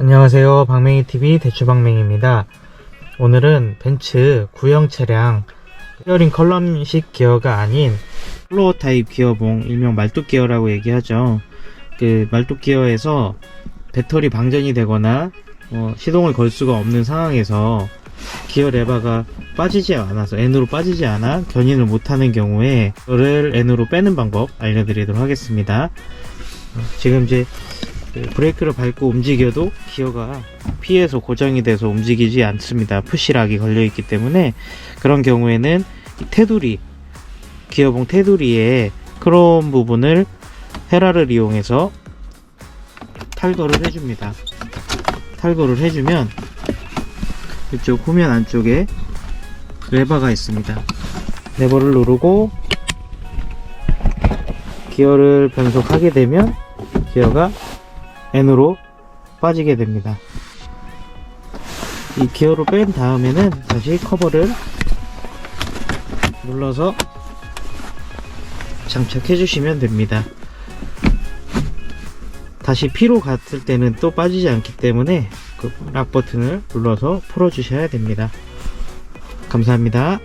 안녕하세요. 방맹이TV 대추방맹입니다. 오늘은 벤츠 구형 차량 스티어링 컬럼식 기어가 아닌 플로어 타입 기어봉, 일명 말뚝 기어라고 얘기하죠. 그 말뚝 기어에서 배터리 방전이 되거나 어, 시동을 걸 수가 없는 상황에서 기어 레바가 빠지지 않아서 N으로 빠지지 않아 견인을 못하는 경우에 이거를 N으로 빼는 방법 알려드리도록 하겠습니다. 어, 지금 이제 그 브레이크를 밟고 움직여도 기어가 피해서 고정이 돼서 움직이지 않습니다. 푸시락이 걸려 있기 때문에 그런 경우에는 이 테두리 기어봉 테두리에 크롬 부분을 헤라를 이용해서 탈거를 해줍니다. 탈거를 해주면 이쪽 후면 안쪽에 레버가 있습니다. 레버를 누르고 기어를 변속하게 되면 기어가 N으로 빠지게 됩니다. 이 기어로 뺀 다음에는 다시 커버를 눌러서 장착해 주시면 됩니다. 다시 P로 갔을 때는 또 빠지지 않기 때문에 그 락 버튼을 눌러서 풀어 주셔야 됩니다. 감사합니다.